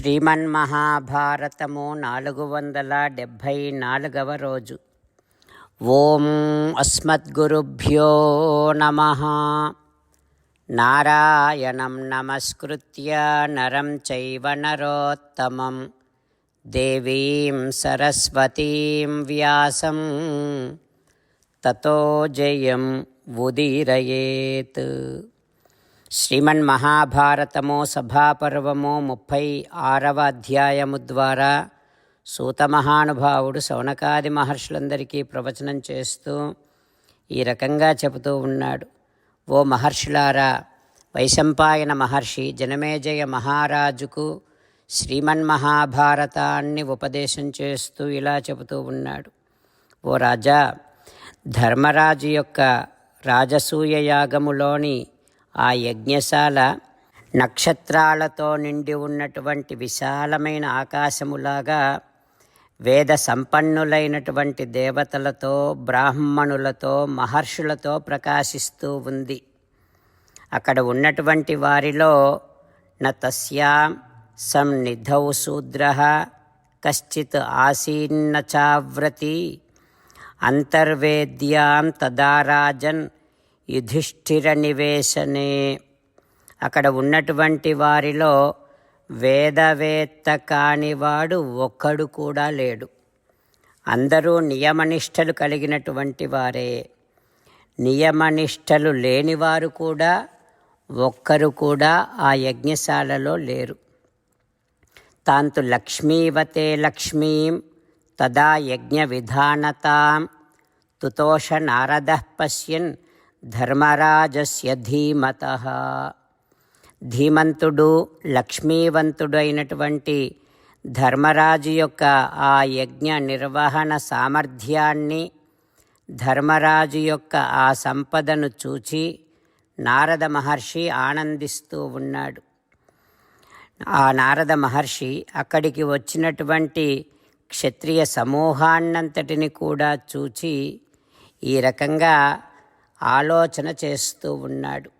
శ్రీమన్మహాభారతము నాలుగు వందల డెబ్భై నాలుగవ రోజు. ఓం అస్మద్గురుభ్యో నమ. నారాయణం నమస్కృత్య నరం చైవ నరోత్తమం. దేవీం సరస్వతీం వ్యాసం. తతో జయం ఉదీరయేత్. శ్రీమన్ మహాభారతము సభాపర్వము ముప్పై ఆరవ అధ్యాయము ద్వారా సూత మహానుభావుడు శౌనకాది మహర్షులందరికీ ప్రవచనం చేస్తూ ఈ రకంగా చెబుతూ ఉన్నాడు. ఓ మహర్షులారా వైశంపాయన మహర్షి జనమేజయ మహారాజుకు శ్రీమన్మహాభారతాన్ని ఉపదేశం చేస్తూ ఇలా చెబుతూ ఉన్నాడు. ఓ రాజా ధర్మరాజు యొక్క రాజసూయ యాగములోని ఆ యజ్ఞశాల నక్షత్రాలతో నిండి ఉన్నటువంటి విశాలమైన ఆకాశములాగా వేద సంపన్నులైనటువంటి దేవతలతో బ్రాహ్మణులతో మహర్షులతో ప్రకాశిస్తూ ఉంది. అక్కడ ఉన్నటువంటి వారిలో న సం నిధౌ శూద్ర కశ్చిత్ ఆసీన్న చావ్రతి అంతర్వేద్యాం తదారాజన్ యుధిష్ఠిర నివేశనే అక్కడ ఉన్నటువంటి వారిలో వేదవేత్త కానివాడు ఒక్కడు కూడా లేడు. అందరూ నియమనిష్టలు కలిగినటువంటి వారే. నియమనిష్టలు లేనివారు కూడా ఒక్కరు కూడా ఆ యజ్ఞశాలలో లేరు. తాంతు లక్ష్మీవతే లక్ష్మీం తదా యజ్ఞ విధానతాం తుతోష నారద పశ్యన్ ధర్మరాజస్య ధీమత. ధీమంతుడు లక్ష్మీవంతుడు అయినటువంటి ధర్మరాజు యొక్క ఆ యజ్ఞ నిర్వహణ సామర్థ్యాన్ని ధర్మరాజు యొక్క ఆ సంపదను చూచి నారద మహర్షి ఆనందిస్తూ ఉన్నాడు. ఆ నారద మహర్షి అక్కడికి వచ్చినటువంటి క్షత్రియ సమూహాన్నంతటిని కూడా చూచి ఈ రకంగా ఆలోచన చేస్తూ ఉన్నాడు.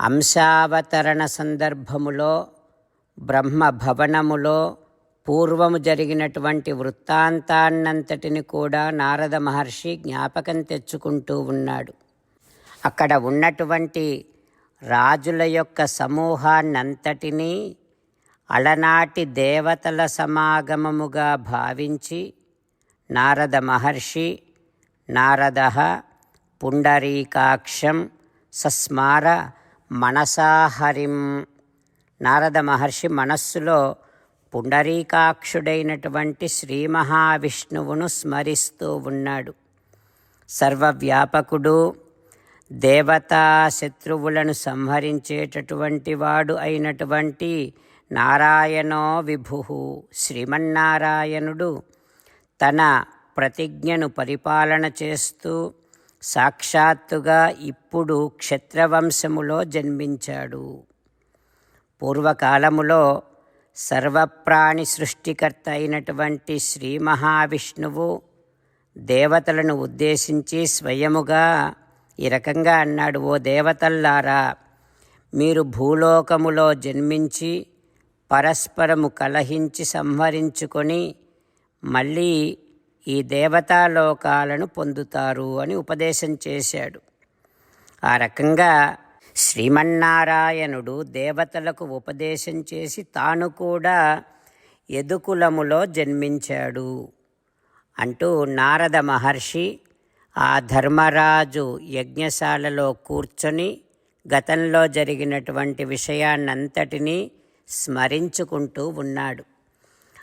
అంశావతరణ సందర్భములో బ్రహ్మ భవనములో పూర్వము జరిగినటువంటి వృత్తాంతాన్నంతటిని కూడా నారద మహర్షి జ్ఞాపకం తెచ్చుకుంటూ ఉన్నాడు. అక్కడ ఉన్నటువంటి రాజుల యొక్క సమూహాన్నంతటినీ అలనాటి దేవతల సమాగమముగా భావించి నారద మహర్షి నారద పుండరీకాక్షం సస్మార మనసాహరిం నారద మహర్షి మనస్సులో పుండరీకాక్షుడైనటువంటి శ్రీ మహావిష్ణువును స్మరిస్తూ ఉన్నాడు. సర్వవ్యాపకుడు దేవతా శత్రువులను సంహరించేటటువంటి వాడు అయినటువంటి నారాయణో విభు శ్రీమన్నారాయణుడు తన ప్రతిజ్ఞను పరిపాలన చేస్తూ సాక్షాత్తుగా ఇప్పుడు క్షత్రవంశములో జన్మించాడు. పూర్వకాలములో సర్వప్రాణి సృష్టికర్త అయినటువంటి శ్రీ మహావిష్ణువు దేవతలను ఉద్దేశించి స్వయముగా ఈ రకంగా అన్నాడు ఓ దేవతల్లారా మీరు భూలోకములో జన్మించి పరస్పరము కలహించి సంహరించుకొని మళ్ళీ ఈ దేవతాలోకాలను పొందుతారు అని ఉపదేశం చేశాడు. ఆ రకంగా శ్రీమన్నారాయణుడు దేవతలకు ఉపదేశం చేసి తాను కూడా ఎదుకులములో జన్మించాడు. అంటూ నారద మహర్షి ఆ ధర్మరాజు యజ్ఞశాలలో కూర్చొని గతంలో జరిగినటువంటి విషయాన్నంతటినీ స్మరించుకుంటూ ఉన్నాడు.